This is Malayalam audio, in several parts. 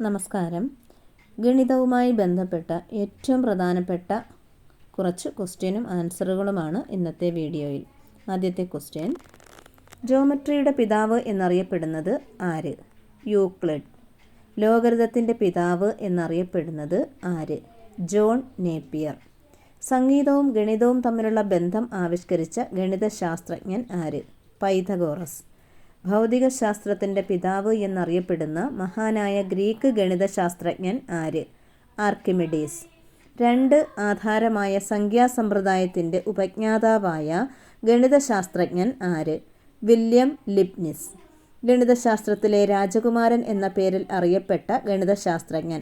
നമസ്കാരം. ഗണിതവുമായി ബന്ധപ്പെട്ട ഏറ്റവും പ്രധാനപ്പെട്ട കുറച്ച് ക്വസ്റ്റ്യനും ആൻസറുകളുമാണ് ഇന്നത്തെ വീഡിയോയിൽ. ആദ്യത്തെ ക്വസ്റ്റ്യൻ ജോമെട്രിയുടെ പിതാവ് എന്നറിയപ്പെടുന്നത് ആര്? യൂക്ലിഡ്. ലോകൃതത്തിന്റെ പിതാവ് എന്നറിയപ്പെടുന്നത് ആര്? John Napier. സംഗീതവും ഗണിതവും തമ്മിലുള്ള ബന്ധം ആവിഷ്കരിച്ച ഗണിതശാസ്ത്രജ്ഞൻ ആര്? പൈഥഗോറസ് ഭൗതികശാസ്ത്രത്തിന്റെ പിതാവ് എന്നറിയപ്പെടുന്ന മഹാനായ ഗ്രീക്ക് ഗണിതശാസ്ത്രജ്ഞൻ ആര്? ആർക്കിമിഡീസ്. രണ്ട് ആധാരമായ സംഖ്യാസമ്പ്രദായത്തിന്റെ ഉപജ്ഞാതാവായ ഗണിതശാസ്ത്രജ്ഞൻ ആര്? William Leibniz. ഗണിതശാസ്ത്രത്തിലെ രാജകുമാരൻ എന്ന പേരിൽ അറിയപ്പെട്ട ഗണിതശാസ്ത്രജ്ഞൻ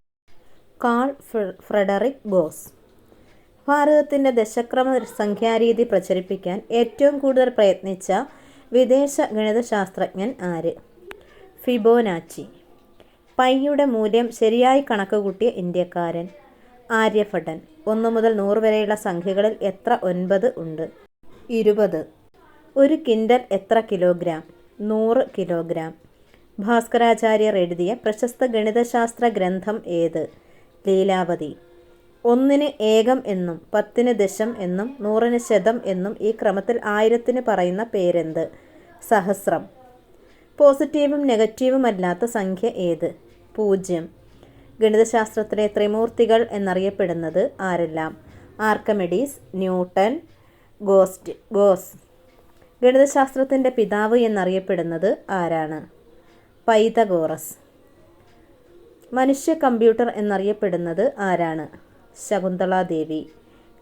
കാൾ ഫ്രെഡറിക് ബോസ്. ഭാരതത്തിന്റെ ദശക്രമ സംഖ്യാരീതി പ്രചരിപ്പിക്കാൻ ഏറ്റവും കൂടുതൽ പ്രയത്നിച്ച വിദേശ ഗണിതശാസ്ത്രജ്ഞൻ ആര്? ഫിബോനാച്ചി. പൈയുടെ മൂല്യം ശരിയായി കണക്കുകൂട്ടിയ ഇന്ത്യക്കാരൻ ആര്യഭട്ടൻ ഒന്ന് മുതൽ നൂറ് വരെയുള്ള സംഖ്യകളിൽ എത്ര ഒൻപത് ഉണ്ട്? ഇരുപത്. ഒരു കിൻഡൽ എത്ര കിലോഗ്രാം? നൂറ് കിലോഗ്രാം. ഭാസ്കരാചാര്യർ എഴുതിയ പ്രശസ്ത ഗണിതശാസ്ത്ര ഗ്രന്ഥം ഏത്? ലീലാവതി. ഒന്നിന് ഏകം എന്നും പത്തിന് ദശം എന്നും നൂറിന് ശതം എന്നും ഈ ക്രമത്തിൽ ആയിരത്തിന് പറയുന്ന പേരെന്ത്? സഹസ്രം. പോസിറ്റീവും നെഗറ്റീവും അല്ലാത്ത സംഖ്യ ഏത്? പൂജ്യം. ഗണിതശാസ്ത്രത്തിലെ ത്രിമൂർത്തികൾ എന്നറിയപ്പെടുന്നത് ആരെല്ലാം? Archimedes Newton ghost Gauss. ഗണിതശാസ്ത്രത്തിന്റെ പിതാവ് എന്നറിയപ്പെടുന്നത് ആരാണ്? പൈതഗോറസ്. മനുഷ്യ കമ്പ്യൂട്ടർ എന്നറിയപ്പെടുന്നത് ആരാണ്? ശകുന്തളാദേവി.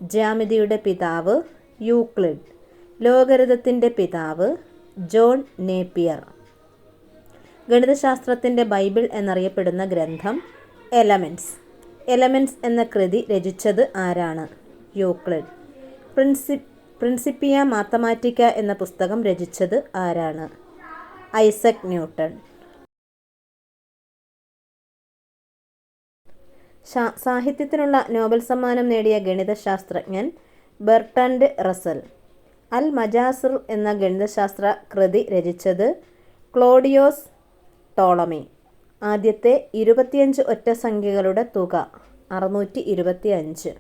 ജാമിതിയുടെ പിതാവ് യൂക്ലിഡ്. ലോകരഥത്തിന്റെ പിതാവ് ജോൺ നേപ്പിയർ. ഗണിതശാസ്ത്രത്തിന്റെ ബൈബിൾ എന്നറിയപ്പെടുന്ന ഗ്രന്ഥം എലമെന്റ്സ് എലമെന്റ്സ് എന്ന കൃതി രചിച്ചത് ആരാണ്? യൂക്ലിഡ്. പ്രിൻസി പ്രിൻസിപ്പിയ മാത്തമാറ്റിക്ക എന്ന പുസ്തകം രചിച്ചത് ആരാണ്? Isaac Newton. സാഹിത്യത്തിനുള്ള നോബൽ സമ്മാനം നേടിയ ഗണിതശാസ്ത്രജ്ഞൻ ബെർട്ടൻഡ് റസൽ അൽ മജാസിർ എന്ന ഗണിതശാസ്ത്ര കൃതി രചിച്ചത് ക്ലോഡിയോസ് ടോളമി. ആദ്യത്തെ ഇരുപത്തിയഞ്ച് ഒറ്റ സംഖ്യകളുടെ തുക അറുന്നൂറ്റി ഇരുപത്തി അഞ്ച്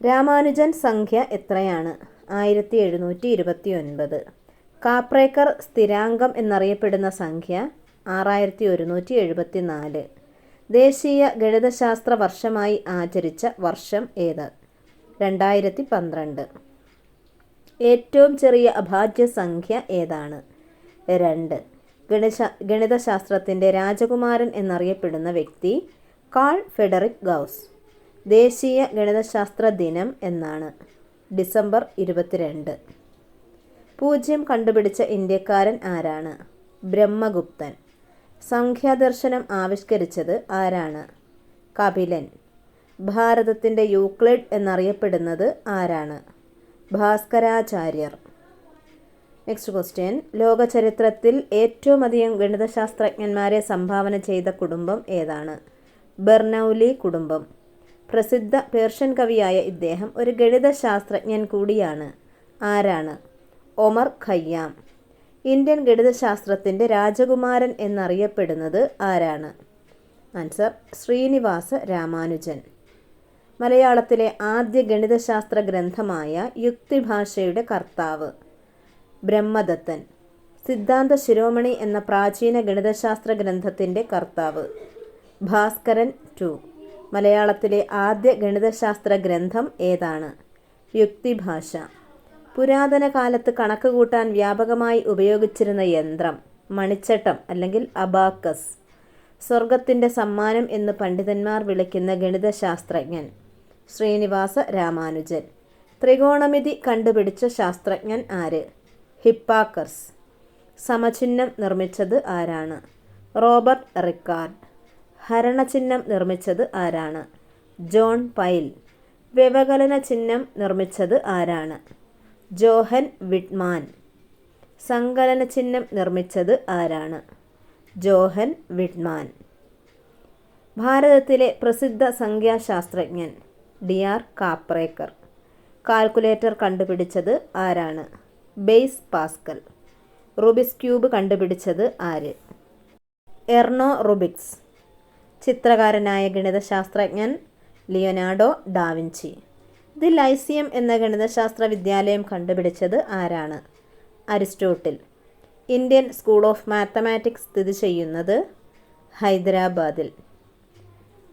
രാമാനുജൻ സംഖ്യ എത്രയാണ്? ആയിരത്തി എഴുന്നൂറ്റി ഇരുപത്തി ഒൻപത് കാപ്രേക്കർ സ്ഥിരാംഗം എന്നറിയപ്പെടുന്ന സംഖ്യ ആറായിരത്തി ഒരുന്നൂറ്റി എഴുപത്തി നാല് ദേശീയ ഗണിതശാസ്ത്ര വർഷമായി ആചരിച്ച വർഷം ഏത്? രണ്ടായിരത്തി പന്ത്രണ്ട് ഏറ്റവും ചെറിയ അഭാജ്യ സംഖ്യ ഏതാണ്? രണ്ട്. ഗണിശ ഗണിതശാസ്ത്രത്തിന്റെ രാജകുമാരൻ എന്നറിയപ്പെടുന്ന വ്യക്തി കാൾ ഫെഡറിക് ഗൗസ്. ദേശീയ ഗണിതശാസ്ത്ര ദിനം എന്നാണ്. ഡിസംബർ ഇരുപത്തിരണ്ട്. പൂജ്യം കണ്ടുപിടിച്ച ഇന്ത്യക്കാരൻ ആരാണ്? ബ്രഹ്മഗുപ്തൻ. സംഖ്യാദർശനം ആവിഷ്കരിച്ചത് ആരാണ്? കപിലൻ. ഭാരതത്തിന്റെ യൂക്ലിഡ് എന്നറിയപ്പെടുന്നത് ആരാണ്? ഭാസ്കരാചാര്യർ. നെക്സ്റ്റ് ക്വസ്റ്റ്യൻ ലോകചരിത്രത്തിൽ ഏറ്റവും അധികം ഗണിതശാസ്ത്രജ്ഞന്മാരെ സംഭാവന ചെയ്ത കുടുംബം ഏതാണ്? ബെർനൌലി കുടുംബം. പ്രസിദ്ധ പേർഷ്യൻ കവിയായ ഇദ്ദേഹം ഒരു ഗണിതശാസ്ത്രജ്ഞൻ കൂടിയാണ്. ആരാണ്? ഒമർ ഖയ്യാം. ഇന്ത്യൻ ഗണിതശാസ്ത്രത്തിന്റെ രാജകുമാരൻ എന്നറിയപ്പെടുന്നത് ആരാണ്? ആൻസർ ശ്രീനിവാസ രാമാനുജൻ. മലയാളത്തിലെ ആദ്യ ഗണിതശാസ്ത്ര ഗ്രന്ഥമായ യുക്തിഭാഷയുടെ കർത്താവ്. ബ്രഹ്മദത്തൻ. സിദ്ധാന്ത ശിരോമണി എന്ന പ്രാചീന ഗണിതശാസ്ത്ര ഗ്രന്ഥത്തിന്റെ കർത്താവ്. ഭാസ്കരൻ ടു. മലയാളത്തിലെ ആദ്യ ഗണിതശാസ്ത്ര ഗ്രന്ഥം ഏതാണ്? യുക്തിഭാഷ. പുരാതന കാലത്ത് കണക്ക് കൂട്ടാൻ വ്യാപകമായി ഉപയോഗിച്ചിരുന്ന യന്ത്രം മണിച്ചട്ടം അല്ലെങ്കിൽ അബാക്കസ്. സ്വർഗത്തിന്റെ സമ്മാനം എന്ന് പണ്ഡിതന്മാർ വിളിക്കുന്ന ഗണിതശാസ്ത്രജ്ഞൻ. ശ്രീനിവാസ രാമാനുജൻ. ത്രികോണമിതി കണ്ടുപിടിച്ച ശാസ്ത്രജ്ഞൻ ആര്? ഹിപ്പാക്കർസ്. സമചിഹ്നം നിർമ്മിച്ചത് ആരാണ്? Robert record. ഹരണചിഹ്നം നിർമ്മിച്ചത് ആരാണ്? John pile. വ്യവകലന ചിഹ്നം നിർമ്മിച്ചത് ആരാണ്? ജോഹൻ വിഡ്മാൻ. സങ്കലന ചിഹ്നം നിർമ്മിച്ചത് ആരാണ്? Johann Widmann. ഭാരതത്തിലെ പ്രസിദ്ധ സംഖ്യാശാസ്ത്രജ്ഞൻ. D R Kaprekar. കാൽക്കുലേറ്റർ കണ്ടുപിടിച്ചത് ആരാണ്? Blaise Pascal. റുബിക്സ് ക്യൂബ് കണ്ടുപിടിച്ചത് ആര്? Erno Rubik's. ചിത്രകാരനായ ഗണിതശാസ്ത്രജ്ഞൻ Leonardo da Vinci the Lyceum എന്ന ഗണിതശാസ്ത്ര വിദ്യാലയം കണ്ടുപിടിച്ചത് ആരാണ്? Aristotle. Indian school of mathematics സ്ഥിതി ചെയ്യുന്നത് ഹൈദരാബാദിൽ.